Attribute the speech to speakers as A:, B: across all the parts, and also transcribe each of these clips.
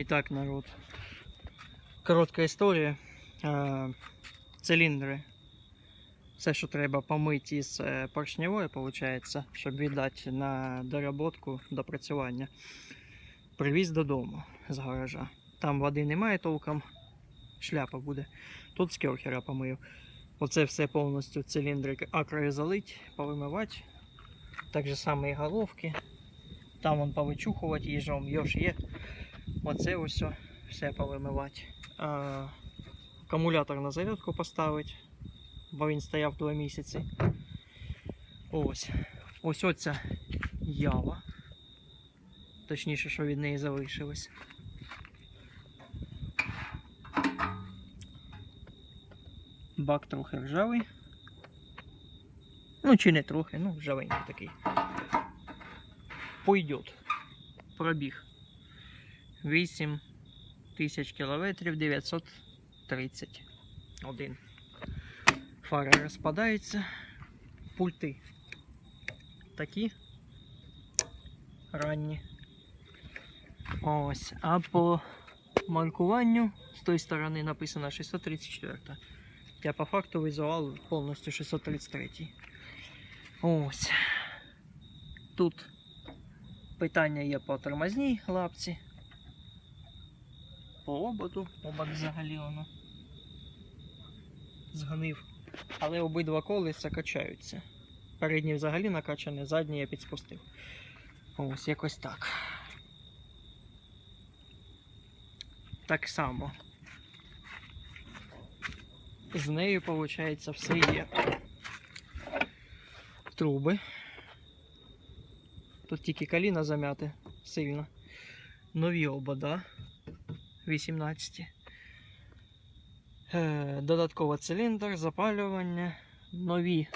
A: І так, народ. Коротка історія. Е, Циліндри. Все, що треба помити із е, поршневої, виходить, щоб віддати на доработку, допрацювання. Привіз додому з гаража. Там води немає толком, шляпа буде. Тут з керхера помив. Оце все повністю циліндри акрою залить, повимивати. Так же само і головки. Там вон повичухувати їжом, йош є. Оце ось все, повимивати. Акумулятор на зарядку поставити, бо він стояв 2 місяці. Ось. Ось оця ява. Точніше, що від неї залишилось. Бак трохи ржавий. Ну, чи не трохи, ну, ржавенький такий. Пойдет. Пробіг. 8 тисяч кілометрів 931. Фари розпадаються. Пульти такі ранні. Ось. А по маркуванню з тої сторони написано 634. Я по факту визував повністю 633. Ось. Тут питання є по тормозній лапці. По ободу, обод взагалі воно згнив. Але обидва колеса качаються. Передній взагалі накачаний, задній я підспустив. Ось якось так. Так само. З нею, виходить, все є. Труби. Тут тільки коліна зам'яте сильно. Нові обода 18. Е, Додатково циліндр, запалювання, нові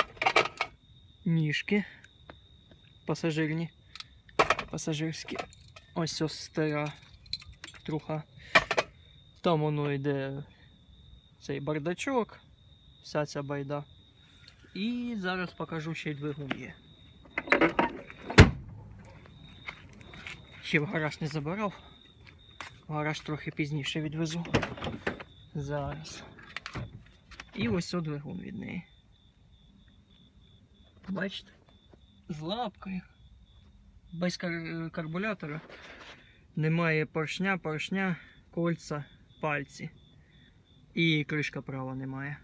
A: ніжки пасажирні, пасажирські. Ось ось стара труха. Там воно йде цей бардачок, вся ця байда. І зараз покажу ще й двигун є. Ще в гараж не забирав. В гараж трохи пізніше відвезу. Зараз. І ось о двигун від неї. Бачите? З лапкою. Без кар- карбулятора. Немає поршня, поршня, кольца, пальці. І кришка права немає.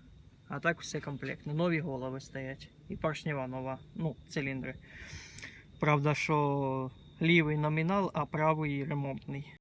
A: А так все комплектно. Нові голови стоять. І поршнева нова. Ну, циліндри. Правда, що лівий номінал, а правий ремонтний.